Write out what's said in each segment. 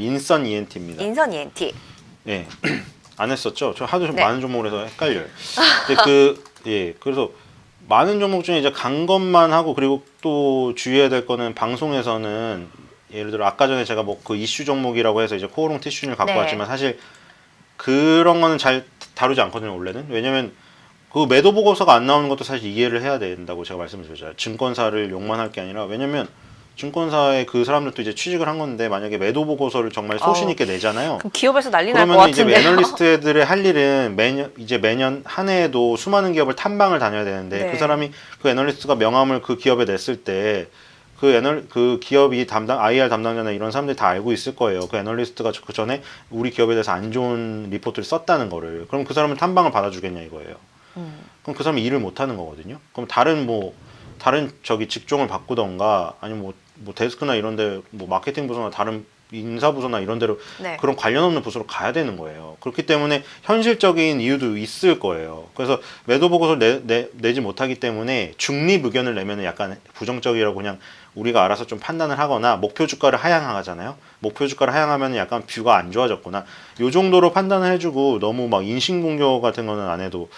인선 ENT입니다. 인선 ENT. 예. 안 했었죠. 저 하도 좀 네. 많은 종목을 해서 헷갈려요. 근데 그, 예. 그래서 많은 종목 중에 이제 간 것만 하고 그리고 또 주의해야 될 거는 방송에서는 예를 들어 아까 전에 제가 뭐 그 이슈 종목이라고 해서 이제 코오롱 티슈를 갖고 네. 왔지만 사실 그런 거는 잘 다루지 않거든요, 원래는. 왜냐면 그 매도 보고서가 안 나오는 것도 사실 이해를 해야 된다고 제가 말씀을 드렸잖아요. 증권사를 욕만 할 게 아니라 왜냐면 증권사에 그 사람들도 이제 취직을 한 건데 만약에 매도 보고서를 정말 소신 어. 있게 내잖아요. 그럼 기업에서 난리 날 것 그러면 이제 같은데요. 애널리스트들의 할 일은 매년 이제 매년 한 해에도 수많은 기업을 탐방을 다녀야 되는데 네. 그 사람이 그 애널리스트가 명함을 그 기업에 냈을 때 그 애널 그 기업이 담당 IR 담당자나 이런 사람들이 다 알고 있을 거예요. 그 애널리스트가 그 전에 우리 기업에 대해서 안 좋은 리포트를 썼다는 거를 그럼 그 사람은 탐방을 받아주겠냐 이거예요. 음. 그럼 그 사람이 일을 못 하는 거거든요. 그럼 다른 뭐 다른 저기 직종을 바꾸던가 아니면 뭐, 뭐 데스크나 이런데 뭐 마케팅 부서나 다른 인사 부서나 이런 데로 네. 그런 관련 없는 부서로 가야 되는 거예요. 그렇기 때문에 현실적인 이유도 있을 거예요. 그래서 매도 보고서를 내, 내, 내지 못하기 때문에 중립 의견을 내면 약간 부정적이라고 그냥 우리가 알아서 좀 판단을 하거나 목표 주가를 하향하잖아요. 목표 주가를 하향하면 약간 뷰가 안 좋아졌구나. 요 정도로 판단을 해주고 너무 막 인신공격 같은 거는 안 해도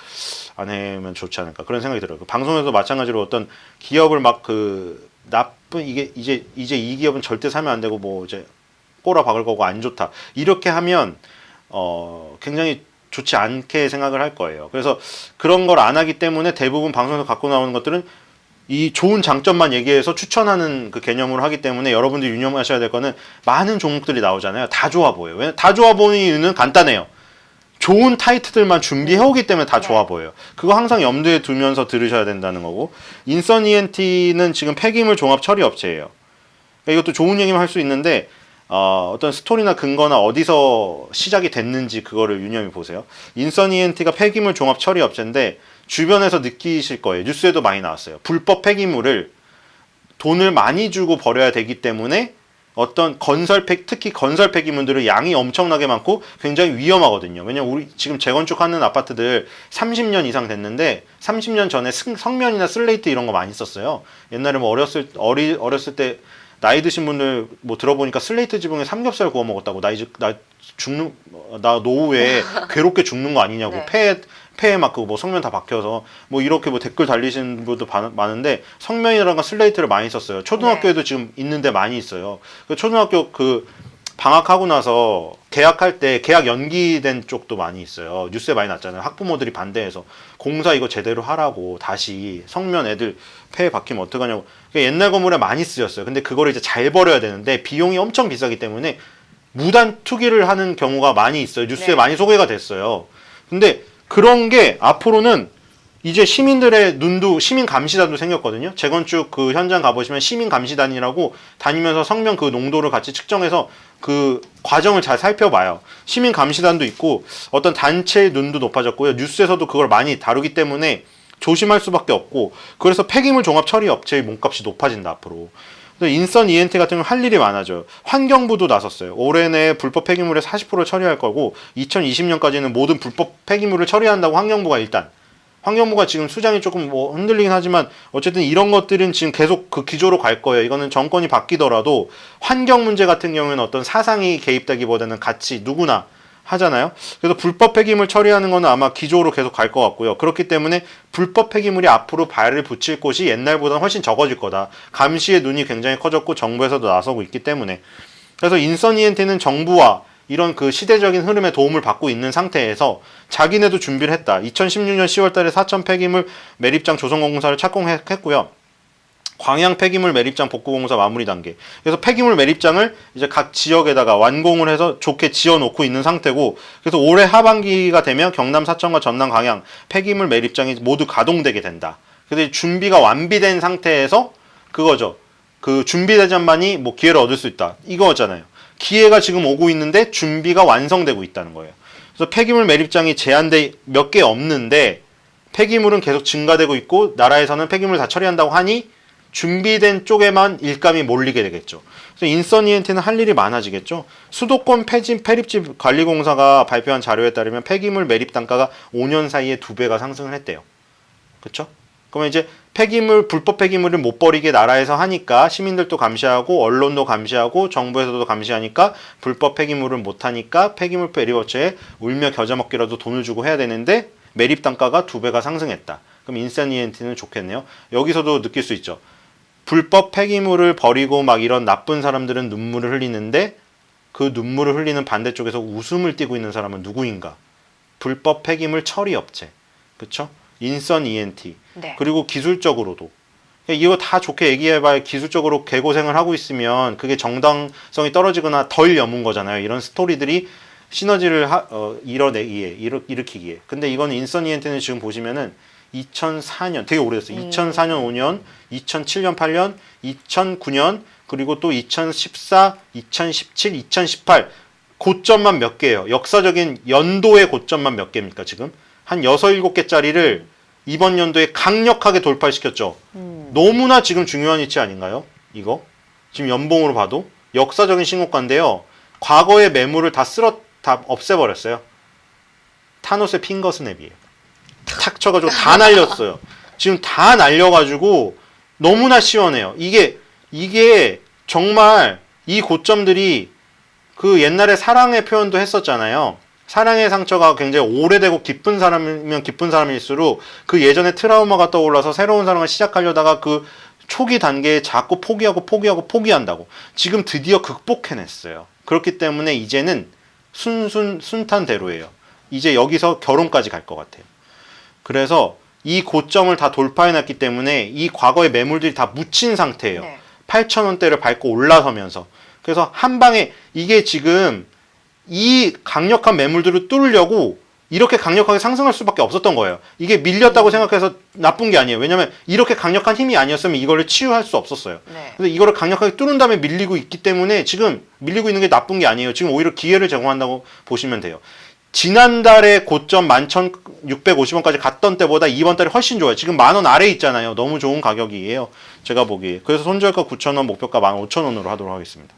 안 하면 좋지 않을까 그런 생각이 들어요. 그 방송에서 마찬가지로 어떤 기업을 막그 나쁜 이게 이제 이제 이 기업은 절대 사면 안 되고 뭐 이제 꼬라 박을 거고 안 좋다 이렇게 하면 어 굉장히 좋지 않게 생각을 할 거예요. 그래서 그런 걸 안 하기 때문에 대부분 방송에서 갖고 나오는 것들은 이 좋은 장점만 얘기해서 추천하는 그 개념으로 하기 때문에 여러분들이 유념하셔야 될 거는 많은 종목들이 나오잖아요. 다 좋아 보여요. 왜냐 다 좋아 보이는 이유는 간단해요. 좋은 타이틀들만 준비해 오기 때문에 다 네. 좋아 보여요. 그거 항상 염두에 두면서 들으셔야 된다는 거고. 인선 ENT는 지금 폐기물 종합 처리 업체예요. 그러니까 이것도 좋은 얘기만 할 수 있는데 어, 어떤 스토리나 근거나 어디서 시작이 됐는지 그거를 유념해 보세요. 인선 ENT가 폐기물 종합 처리 업체인데 주변에서 느끼실 거예요. 뉴스에도 많이 나왔어요. 불법 폐기물을 돈을 많이 주고 버려야 되기 때문에 어떤 건설 폐 특히 건설 폐기물들은 양이 엄청나게 많고 굉장히 위험하거든요. 왜냐면 우리 지금 재건축하는 아파트들 30년 이상 됐는데 30년 전에 승- 성면이나 슬레이트 이런 거 많이 썼어요. 옛날에 뭐 어렸을 어리 어렸을 때 나이 드신 분들 뭐 들어보니까 슬레이트 지붕에 삼겹살 구워 먹었다고 나 이제 나 죽는 나 노후에 괴롭게 죽는 거 아니냐고 네. 폐 폐에 막 그 뭐 성면 다 박혀서 뭐 이렇게 뭐 댓글 달리시는 분도 바- 많은데 성면이라는 슬레이트를 많이 썼어요. 초등학교에도 지금 있는데 많이 있어요. 그 초등학교 그 방학하고 나서 계약할 때 계약 연기된 쪽도 많이 있어요. 뉴스에 많이 났잖아요. 학부모들이 반대해서 공사 이거 제대로 하라고 다시 성면 애들 폐에 박히면 어떡하냐고. 그러니까 옛날 건물에 많이 쓰였어요. 근데 그거를 이제 잘 버려야 되는데 비용이 엄청 비싸기 때문에 무단 투기를 하는 경우가 많이 있어요. 뉴스에 네. 많이 소개가 됐어요. 근데 그런 게 앞으로는 이제 시민들의 눈도 시민 감시단도 생겼거든요. 재건축 그 현장 가보시면 시민 감시단이라고 다니면서 성명 그 농도를 같이 측정해서 그 과정을 잘 살펴봐요. 시민 감시단도 있고 어떤 단체의 눈도 높아졌고요. 뉴스에서도 그걸 많이 다루기 때문에 조심할 수밖에 없고 그래서 폐기물 종합 처리 업체의 몸값이 높아진다 앞으로. 그래서 인선 ENT 같은 경우는 할 일이 많아져요. 환경부도 나섰어요. 올해 내 불법 폐기물의 40%를 처리할 거고 2020년까지는 모든 불법 폐기물을 처리한다고 환경부가 일단 환경부가 지금 수장이 조금 뭐 흔들리긴 하지만 어쨌든 이런 것들은 지금 계속 그 기조로 갈 거예요. 이거는 정권이 바뀌더라도 환경 문제 같은 경우에는 어떤 사상이 개입되기보다는 같이 누구나 하잖아요. 그래서 불법 폐기물 처리하는 거는 아마 기조로 계속 갈 것 같고요. 그렇기 때문에 불법 폐기물이 앞으로 발을 붙일 곳이 옛날보다는 훨씬 적어질 거다. 감시의 눈이 굉장히 커졌고 정부에서도 나서고 있기 때문에 그래서 ENT는 정부와 이런 그 시대적인 흐름에 도움을 받고 있는 상태에서 자기네도 준비를 했다. 2016년 10월 달에 사천 폐기물 매립장 조성공사를 착공했고요. 광양 폐기물 매립장 복구공사 마무리 단계. 그래서 폐기물 매립장을 이제 각 지역에다가 완공을 해서 좋게 지어 놓고 있는 상태고, 그래서 올해 하반기가 되면 경남 사천과 전남 광양 폐기물 매립장이 모두 가동되게 된다. 그래서 준비가 완비된 상태에서 그거죠. 그 준비 대전만이 뭐 기회를 얻을 수 있다. 이거잖아요. 기회가 지금 오고 있는데 준비가 완성되고 있다는 거예요. 그래서 폐기물 매립장이 제한돼 몇 개 없는데 폐기물은 계속 증가되고 있고 나라에서는 폐기물 다 처리한다고 하니 준비된 쪽에만 일감이 몰리게 되겠죠. 그래서 ENT는 할 일이 많아지겠죠. 수도권 폐집 폐립집 관리공사가 발표한 자료에 따르면 폐기물 매립 단가가 5년 사이에 두 배가 상승을 했대요. 그렇죠? 그러면 이제 폐기물 불법 폐기물을 못 버리게 나라에서 하니까 시민들도 감시하고 언론도 감시하고 정부에서도 감시하니까 불법 폐기물을 못 하니까 폐기물 배리버처에 울며 겨자 먹기라도 돈을 주고 해야 되는데 매립 단가가 두 배가 상승했다. 그럼 인센이엔티는 좋겠네요. 여기서도 느낄 수 있죠. 불법 폐기물을 버리고 막 이런 나쁜 사람들은 눈물을 흘리는데 그 눈물을 흘리는 반대쪽에서 웃음을 띠고 있는 사람은 누구인가? 불법 폐기물 처리 업체. 그쵸? 인선 ENT. 네. 그리고 기술적으로도. 이거 다 좋게 얘기해봐야 기술적으로 개고생을 하고 있으면 그게 정당성이 떨어지거나 덜 여문 거잖아요. 이런 스토리들이 시너지를 하, 어, 이뤄내기에, 일으, 일으키기에. 근데 이건 인선 ENT는 지금 보시면은 2004년, 되게 오래됐어요. 2004년, 5년, 2007년, 8년, 2009년, 그리고 또 2014, 2017, 2018 고점만 몇 개예요. 역사적인 연도의 고점만 몇 개입니까, 지금? 한 6, 7개짜리를 이번 연도에 강력하게 돌파시켰죠. 너무나 지금 중요한 위치 아닌가요? 이거? 지금 연봉으로 봐도 역사적인 신고가인데요. 과거의 매물을 다 쓸어 다 없애버렸어요. 타노스의 핑거 스냅이에요. 탁 쳐가지고 다 날렸어요. 지금 다 날려가지고 너무나 시원해요. 이게 이게 정말 이 고점들이 그 옛날에 사랑의 표현도 했었잖아요. 사랑의 상처가 굉장히 오래되고 깊은 사람이면 깊은 사람일수록 그 예전의 트라우마가 떠올라서 새로운 사랑을 시작하려다가 그 초기 단계에 자꾸 포기하고 포기하고 포기한다고. 지금 드디어 극복해냈어요. 그렇기 때문에 이제는 순순 순탄대로예요. 이제 여기서 결혼까지 갈 것 같아요. 그래서 이 고점을 다 돌파해놨기 때문에 이 과거의 매물들이 다 묻힌 상태예요. 네. 8,000원대를 밟고 올라서면서. 그래서 한 방에 이게 지금 이 강력한 매물들을 뚫으려고 이렇게 강력하게 상승할 수밖에 없었던 거예요. 이게 밀렸다고 생각해서 나쁜 게 아니에요. 왜냐면 이렇게 강력한 힘이 아니었으면 이거를 치유할 수 없었어요. 네. 근데 이거를 강력하게 뚫은 다음에 밀리고 있기 때문에 지금 밀리고 있는 게 나쁜 게 아니에요. 지금 오히려 기회를 제공한다고 보시면 돼요. 지난달에 고점 11,650원까지 갔던 때보다 이번 달이 훨씬 좋아요. 지금 만 원 아래 있잖아요. 너무 좋은 가격이에요. 제가 보기에. 그래서 손절가 9,000원, 목표가 15,000원으로 하도록 하겠습니다.